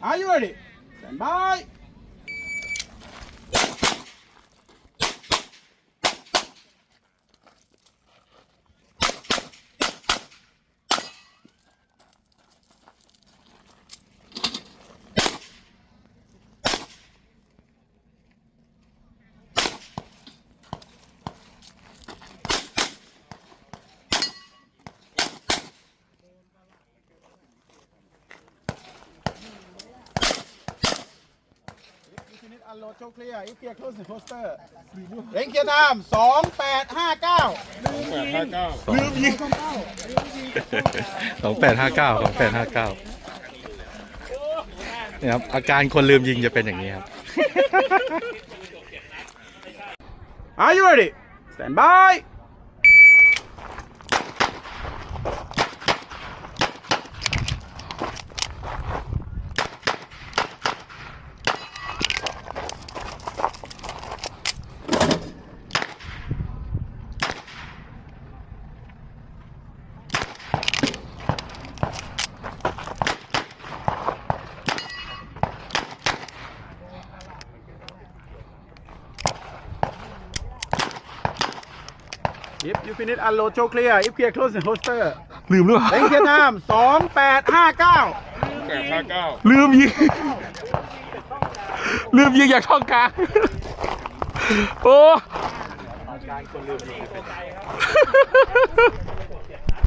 Are you ready? Stand by. Unit unload show clear. If clear close the poster. เร่งเคลียร์น้ำสองแปดห้าเก้าแปดห้าเก้าลืมยิงสองแปดห้าเก้าสองแปดห้าเก้าเนี่ยครับอาการคนลืมยิงจะเป็นอย่างนี้ครับ Are you ready? Stand by. If you finish unload show clear. If clear close the poster. ลืมหรือเปล่าเร่งเคลียร์น้ำสองแปดห้าเก้าแปดห้าเก้าลืมยิง ลืมยิงอยากช่องกลาง โอ้